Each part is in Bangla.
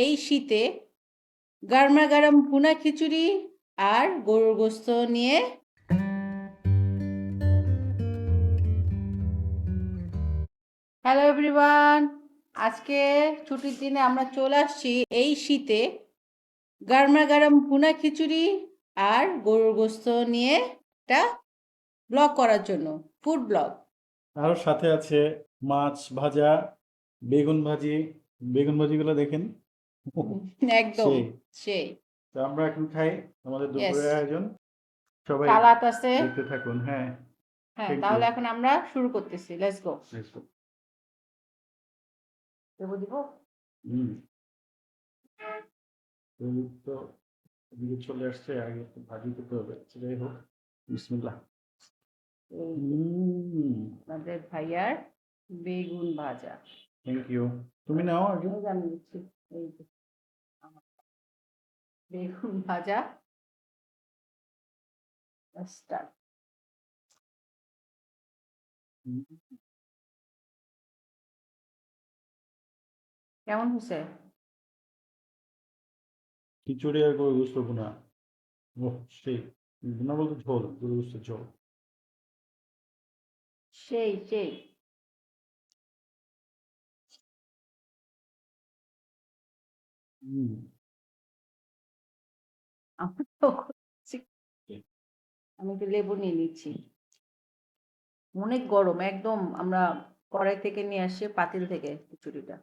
এই শীতে গরমা গরম ভুনা খিচুড়ি আর গরুর গোস্ত নিয়ে হ্যালো এভরিওয়ান আজকে ছুটির দিনে আমরা চলে আসছি এই শীতে গরমা গরম ভুনা খিচুড়ি আর গরুর গোস্ত নিয়ে একটা ব্লগ করার জন্য ফুড ব্লগ আর সাথে আছে মাছ ভাজা, বেগুন ভাজি। বেগুন ভাজিগুলো দেখেন। একদম সেই। তো আমরা এখন খাই আমাদের দুপুরের আয়োজন। সবাই আছে। দেখতে থাকুন হ্যাঁ। হ্যাঁ তাহলে এখন আমরা শুরু করতেছি লেটস গো let's go. দেবো দিব? হুম। তো এদিকে চলে আসছে আগে একটু ভাজি করতে হবে যাই হোক বিসমিল্লাহ। আমাদের ভাইয়ার বেগুন ভাজা। থ্যাংক ইউ তুমি নাও আগে। আমি নিচ্ছি এই যে আমার বেগুন ভাজা। স্টার্ট কেমন হয়েছে? খিচুড়ি আর গরু গুস্ত ভুনা। সেই ভুনা বলতে ঝোল গরু গুস্ত ঝোল। সেই সেই। হুম। আমার তো। আমি একটু লেবু নিয়ে নিচ্ছি। অনেক গরম একদম আমরা কড়াই থেকে নিয়ে আসি পাতিল থেকে খিচুড়িটা।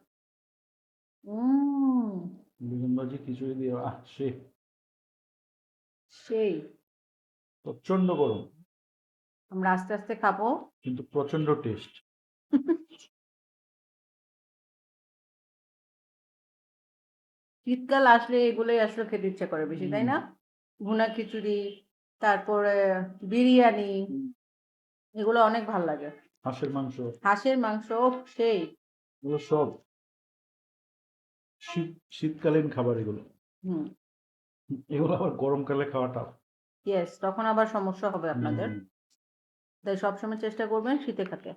উম। বেগুন ভাজি খিচুড়ি দিয়ে আহ সেই। প্রচণ্ড গরম। আমরা আস্তে আস্তে খাব। কিন্তু প্রচণ্ড টেস্ট শীতকাল আসলে এগুলোই আসলে খেতে ইচ্ছা করে বেশি তাই না? ভুনা খিচুড়ি তারপরে বিরিয়ানি এগুলো অনেক ভালো লাগে। হাঁসের মাংস। হাঁসের মাংস সেই। এগুলো সব শীত শীতকালীন খাবার এগুলো। হুম। এগুলো আবার গরমকালে খাওয়াটা ইয়েস তখন আবার সমস্যা হবে আপনাদের। তাই সবসময় চেষ্টা করবেন শীতে খেতে।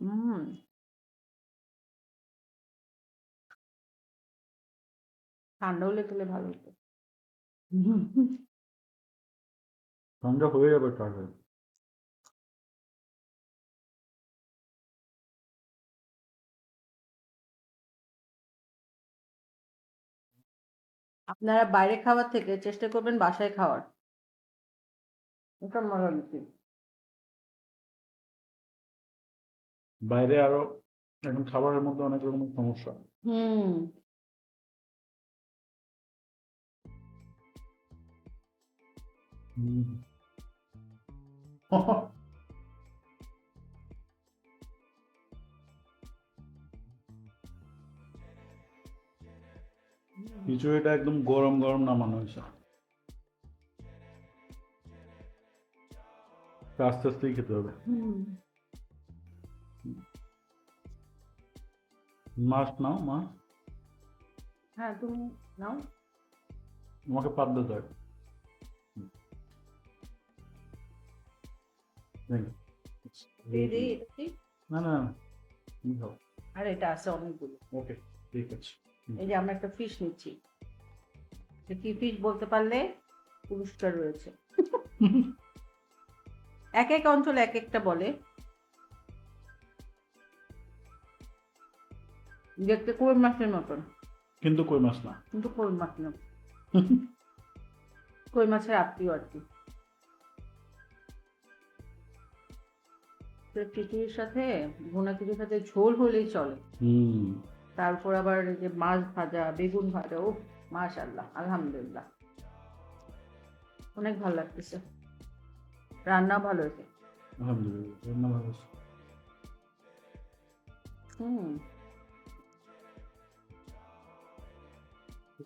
হুম। ঠান্ডা হলে খেলে ভালো হতো। ঠান্ডা হয়ে যাবে তাহলে। আপনারা বাইরে খাওয়ার থেকে চেষ্টা করবেন বাসায় খাওয়ার। এটা মজা বাইরে আরও এখন খাবারের মধ্যে অনেক রকমের সমস্যা। হুম। খিচুড়িটা একদম গরম গরম নামানো হয়েছে। আস্তে আস্তেই খেতে হবে। মাছ নাও মাছ হ্যাঁ তুমি নাও। আমাকে পাতলে দেয় না না না, তুমি খাও আর এটা আছে অনেকগুলো ওকে ঠিক আছে এই যে আমরা একটা ফিশ নিচ্ছি কি ফিশ বলতে পারলে পুরস্কার রয়েছে এক এক অঞ্চলে এক একটা বলে দেখতে কই মাছের মতন কিন্তু কই মাছ না কিন্তু কই মাছ না কই মাছের আত্মীয় আর কি খিচুড়ির সাথে ভুনা খিচুড়ির সাথে ঝোল হলেই চলে। তারপর আবার যে মাছ ভাজা বেগুন ভাজা ও মাশাল্লাহ আলহামদুলিল্লাহ। অনেক ভালো লাগতেছে। রান্না ভালো হয়েছে। আলহামদুলিল্লাহ রান্না ভালো আছে। হুম।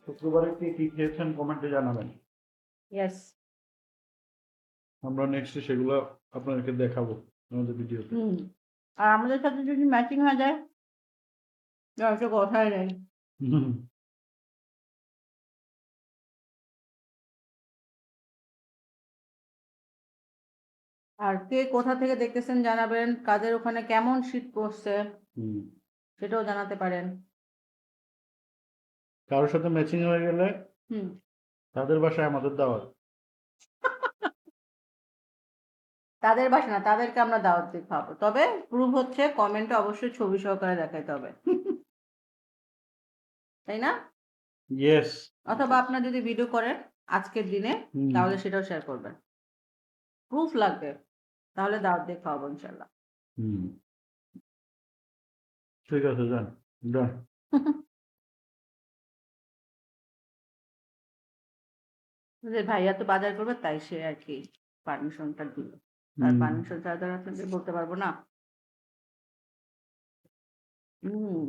শুক্রবারে কি কি খেয়েছেন কমেন্টে জানাবেন। ইয়েস আমরা নেক্সট সেগুলো আপনাদেরকে দেখাবো। আমাদের ভিডিওতে আর আমাদের সাথে যদি ম্যাচিং হয়ে যায় তাহলে কথাই নেই। আর কে কোথা থেকে দেখতেছেন জানাবেন কাদের ওখানে কেমন শীত পড়ছে হুম। সেটাও জানাতে পারেন। কারোর সাথে ম্যাচিং হয়ে গেলে হুম। তাদের বাসায় আমাদের দাওয়াত তাদের বাসা না তাদেরকে আমরা দাওয়াত দিয়ে খাব। তবে প্রুফ হচ্ছে কমেন্টে অবশ্যই ছবি সহকারে দেখাইতে হবে। তাই না? ইয়েস অথবা আপনার যদি ভিডিও করেন আজকের দিনে তাহলে সেটাও শেয়ার করবেন। প্রুফ লাগবে তাহলে দাওয়াত দিয়ে খাওয়াবো ইনশাল্লাহ হুম। ঠিক আছে যান যান ভাইয়া তো বাজার করবে তাই সে আর কি পারমিশনটা দিল। তার। পারমিশন ছাড়া তো আপনাদের বলতে পারব না। হুম।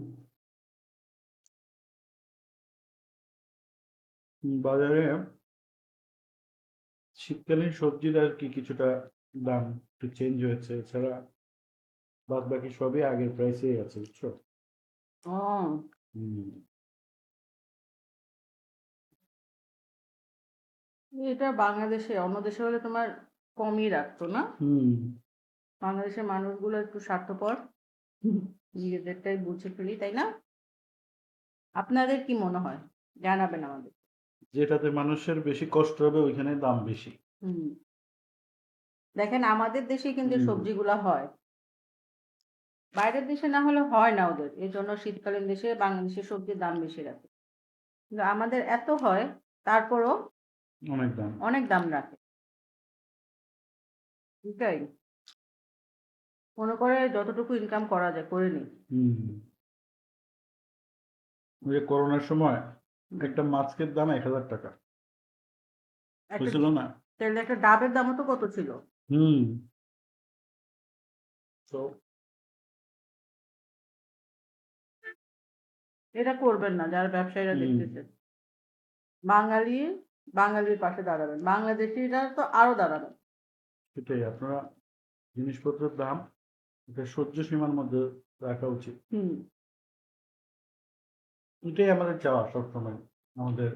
বাজারে শীতকালীন সবজির আর কি কিছুটা দাম একটু চেঞ্জ হয়েছে। এছাড়া বাদ বাকি সবই আগের প্রাইসেই আছে বুঝছ? এটা বাংলাদেশে অন্য দেশে হলে তোমার কমই রাখতো না? বাংলাদেশের মানুষগুলো একটু স্বার্থপর। নিজেদেরটাই বুঝে ফেলি তাই না? আপনাদের কি মনে হয়? জানাবেন আমাদের। যেটাতে মানুষের বেশি কষ্ট হবে ওইখানে দাম বেশি। হুম। দেখেন আমাদের দেশে কিন্তু সবজিগুলো হয়। বাইরের দেশে না হলে হয় না ওদের। এই জন্য শীতকালীন দেশে বাংলাদেশের সবজির দাম বেশি রাখে। কিন্তু আমাদের এত হয় তারপরও অনেক দাম। অনেক দাম রাখে। এটাই। মনে করে যতটুকু ইনকাম করা যায় করে নি যে করোনার সময় একটা মাছের দাম এক হাজার টাকা। হয়েছিল না? তাহলে একটা ডাবের দামও তো কত ছিল? হুম। তো এটা করবেন না যারা ব্যবসায়ীরা দেখতেছে। বাঙালি বাঙালির পাশে দাঁড়াবেন। বাংলাদেশিরা তো আরও দাঁড়াবেন। সেটাই আপনারা জিনিসপত্রের দাম এটা সহ্য সীমার মধ্যে রাখা উচিত। হুম। এটাই আমাদের চাওয়া সবসময় আমাদের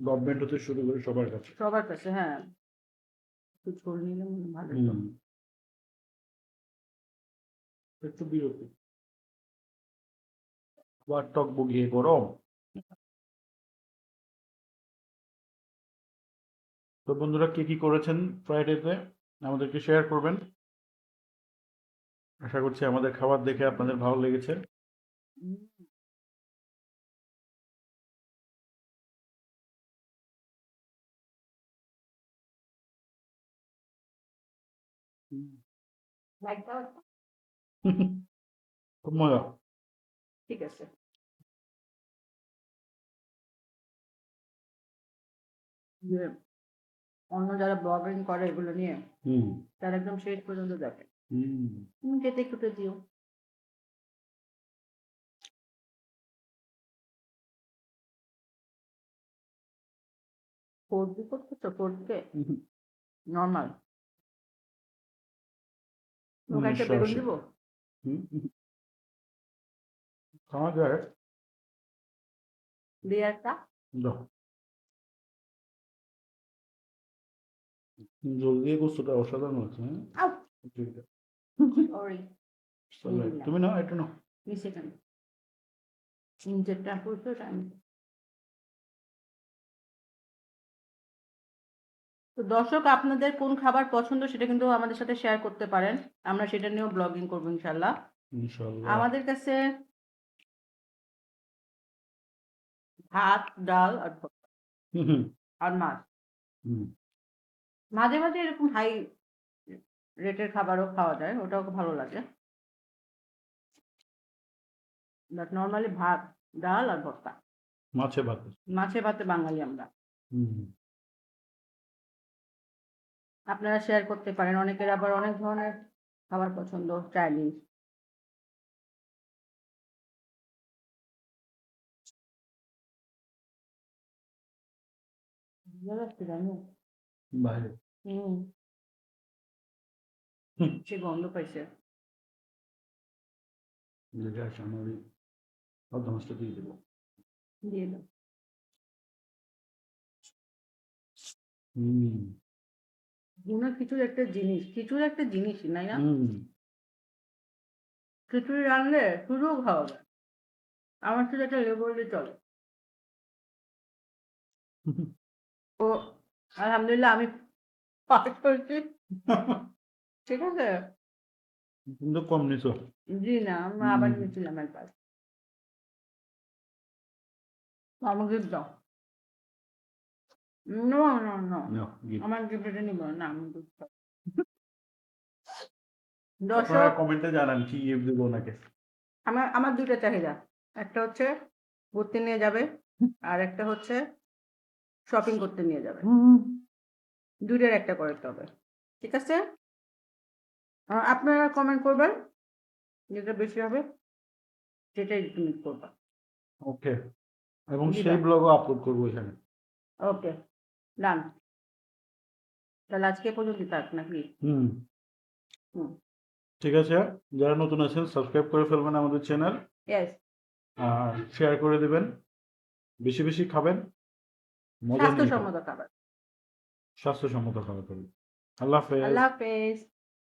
গভর্নমেন্ট হতে শুরু করে সবার কাছে। সবার কাছে হ্যাঁ। একটু ঝোল নিলে ভালো একটু বিরতি। আবার টক বগিয়ে গরম। তো বন্ধুরা কে কি করেছেন ফ্রাইডেতে আমাদেরকে শেয়ার করবেন। আশা করছি আমাদের খাবার দেখে আপনাদের ভালো লেগেছে? খুব মজা। ঠিক আছে। যে অন্য যারা ব্লগিং করে এগুলো নিয়ে তারা একদম শেষ পর্যন্ত দেখে। তুমি কেটে কুটে দিও। ফোর দি করতেছো? ফোর নর্মাল একটা বেগুন। দিব। খাওয়া যায়। দিয়ে একটা জল দিয়ে গোস্তটা অসাধারণ হচ্ছে হ্যাঁ? তুমি নাও এটা নাও। করছ তো দর্শক আপনাদের কোন খাবার পছন্দ সেটা কিন্তু আমাদের সাথে শেয়ার করতে পারেন। আমরা সেটা নিয়েও ব্লগিং করব ইনশাল্লাহ আমাদের কাছে ভাত ডাল আর আর মাছ। হুম। মাঝে মাঝে এরকম হাই রেটের খাবারও খাওয়া যায় ওটাও ভালো লাগে। বাট নর্মালি ভাত ডাল আর ভর্তা। মাছে ভাতে। মাছে ভাতে বাঙালি আমরা। আপনারা শেয়ার করতে পারেন অনেকের আবার অনেক ধরনের খাবার পছন্দ চাইনিজ বাইরে। হুম। হুম। সে গন্ধ পাইছে। আমার ওই পদ্মা দিয়ে দেবো। দিয়ে দাও। হুম। ভুনা খিচুড়ি একটা জিনিস খিচুড়ি একটা জিনিসই নাই না? হুম। খিচুড়ি রানলে শুধুও খাওয়া যায়। আমার সাথে একটা লেবু হলে চলে। ও আলহামদুলিল্লাহ আমি ঠিক আছে? কিন্তু কম নিছো। জি না আমরা আবার। নিয়েছিলাম একবার। আমাকে দাও। No no no. আমার গিফটটা নিব না আমি gift খাব। আপনারা দর্শক কমেন্টে জানান কি গিফট দিব ওনাকে। আমার আমার দুইটা চাহিদা। একটা হচ্ছে ঘুরতে নিয়ে যাবে আর একটা হচ্ছে শপিং করতে নিয়ে যাবে। দুইটার একটা করতে হবে। ঠিক আছে? আপনারা কমেন্ট করবেন যেটা বেশি হবে সেটাই তুমি করবা। ওকে এবং। সেই ব্লগও আপলোড করব এখানে। ওকে ডান তাহলে আজকে পর্যন্ত থাক নাকি? হুম। হুম। ঠিক আছে? যারা নতুন আছেন সাবস্ক্রাইব করে ফেলবেন আমাদের চ্যানেল ইয়েস আর শেয়ার করে দিবেন। বেশি বেশি খাবেন। মজা নিয়ে খাবেন। স্বাস্থ্যসম্মত খাবার। স্বাস্থ্যসম্মত খাবার খাবেন আল্লাহ হাফেজ। আল্লাহ হাফেজ।